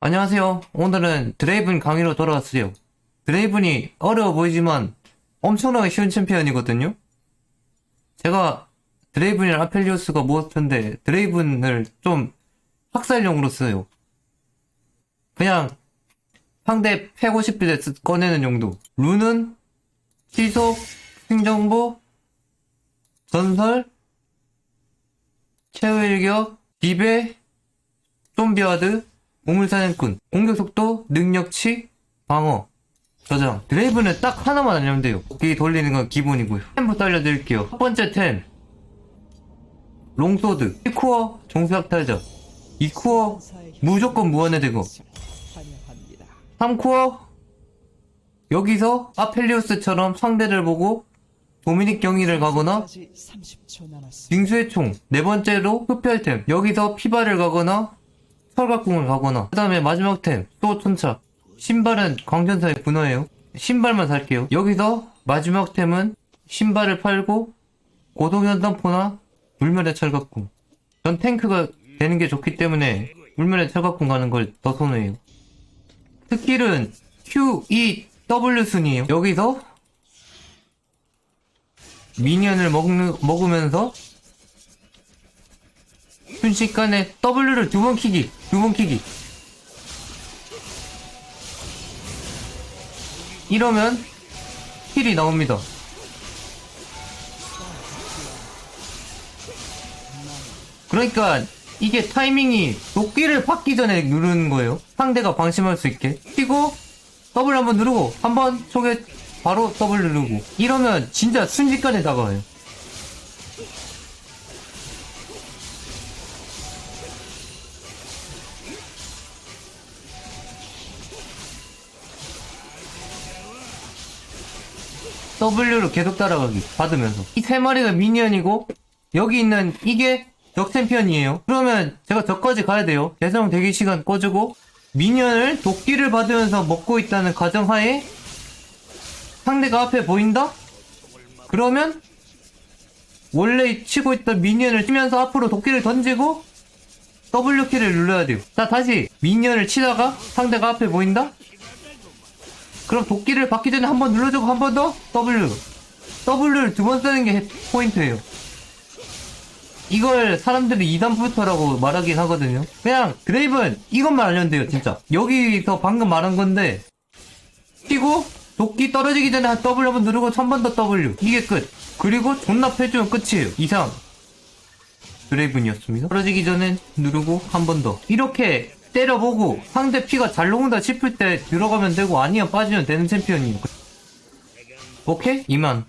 안녕하세요. 오늘은 드레이븐 강의로 돌아왔어요. 드레이븐이 어려워 보이지만 엄청나게 쉬운 챔피언이거든요. 제가 드레이븐이랑 아펠리오스가 무엇인데 드레이븐을 좀 학살용으로 써요. 그냥 상대 패고 싶을 때 쓰- 꺼내는 용도. 룬은 시속, 행정보, 전설, 최후일격, 기배, 좀비와드, 보물사냥꾼, 공격속도, 능력치, 방어, 저장. 드레이브는 딱 하나만 알면 돼요. 이 돌리는 건 기본이고요. 템부터 알려드릴게요. 첫 번째 템. 롱소드. 1코어 종수학탈자. 2코어 무조건 무한의 대거. 환영합니다. 3코어 여기서 아펠리오스처럼 상대를 보고 도미닉 경위를 가거나 까지 30초 남았습니다. 빙수의 총. 네 번째로 흡혈템. 여기서 피바를 가거나 철갑궁을 가거나. 그 다음에 마지막 템. 또 천차. 신발은 광전사의 분화예요. 신발만 살게요. 여기서 마지막 템은 신발을 팔고 고동연단포나 물면의 철갑궁. 전 탱크가 되는 게 좋기 때문에 물면의 철갑궁 가는 걸 더 선호해요. 스킬은 Q, E, W 순이에요. 여기서 미니언을 먹는, 먹으면서 순식간에 W를 두 번 키기, 두번 키기. 이러면 킬이 나옵니다. 그러니까 이게 타이밍이 도끼를 받기 전에 누르는 거예요. 상대가 방심할 수 있게. 키고 더블 한번 누르고 한번 속에 바로 더블 누르고 이러면 진짜 순식간에 다가와요. W로 계속 따라가기 받으면서 이 세 마리가 미니언이고 여기 있는 이게 적 챔피언이에요 그러면 제가 저까지 가야 돼요 예상 대기 시간 꺼주고 미니언을 도끼를 받으면서 먹고 있다는 가정하에 상대가 앞에 보인다? 그러면 원래 치고 있던 미니언을 치면서 앞으로 도끼를 던지고 W키를 눌러야 돼요 자 다시 미니언을 치다가 상대가 앞에 보인다? 그럼 도끼를 받기 전에 한 번 눌러주고 한 번 더? W. W를 두 번 쓰는 게 포인트예요. 이걸 사람들이 2단부터라고 말하긴 하거든요. 그냥 드레이븐 이것만 알면 돼요 진짜. 여기서 방금 말한 건데. 뛰고 도끼 떨어지기 전에 한 W 한 번 누르고 한번더 W. 이게 끝. 그리고 존나 패주면 끝이에요 이상. 드레이븐이었습니다. 떨어지기 전에 누르고 한 번 더. 이렇게 때려보고 상대 피가 잘 녹는다 싶을 때 들어가면 되고 아니면 빠지면 되는 챔피언이에요 오케이? 이만